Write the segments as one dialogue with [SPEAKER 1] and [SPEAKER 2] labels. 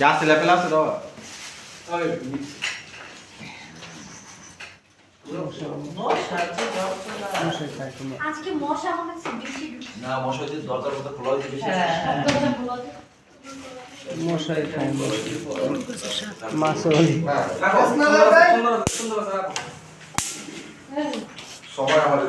[SPEAKER 1] যা ছেলে পেলে আছে তো
[SPEAKER 2] আজকে মশা আমার কাছে বেশি ঢুকছে।
[SPEAKER 3] না দরকার মতো খোলা বেশি।
[SPEAKER 4] মশাই খায় মাছলি
[SPEAKER 1] সবাই আমাদের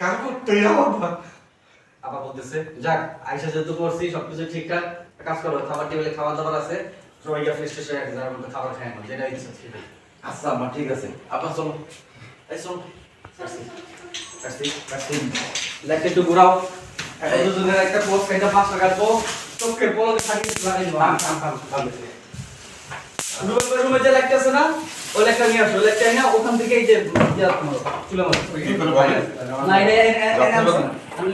[SPEAKER 1] কাপড়টাই আলাদা
[SPEAKER 5] আপা বলতেছে যাক আইসা যেহেতু করছি সবকিছু ঠিকঠাক কাজ করো খাবার টেবিলে খাবার দাবার আছে সবাইকে ফ্রেশ ফ্রেশ হয়ে যাওয়ার মধ্যে খাবার খাই না যেটা ইচ্ছা সেটাই
[SPEAKER 3] আচ্ছা আম্মা ঠিক আছে। আপা চলো। এই চলো।
[SPEAKER 5] একটু ঘুরাও। এখন দুজনের একটা পোস্ট এটা পাঁচ টাকার পো চোখের পলকে থাকি রুমে রুমে যে না? ওই লাইটটা নিয়ে আসো লাইটটা নিয়ে ওখান থেকে এই যে চুলে
[SPEAKER 1] বলে?
[SPEAKER 5] না এটা-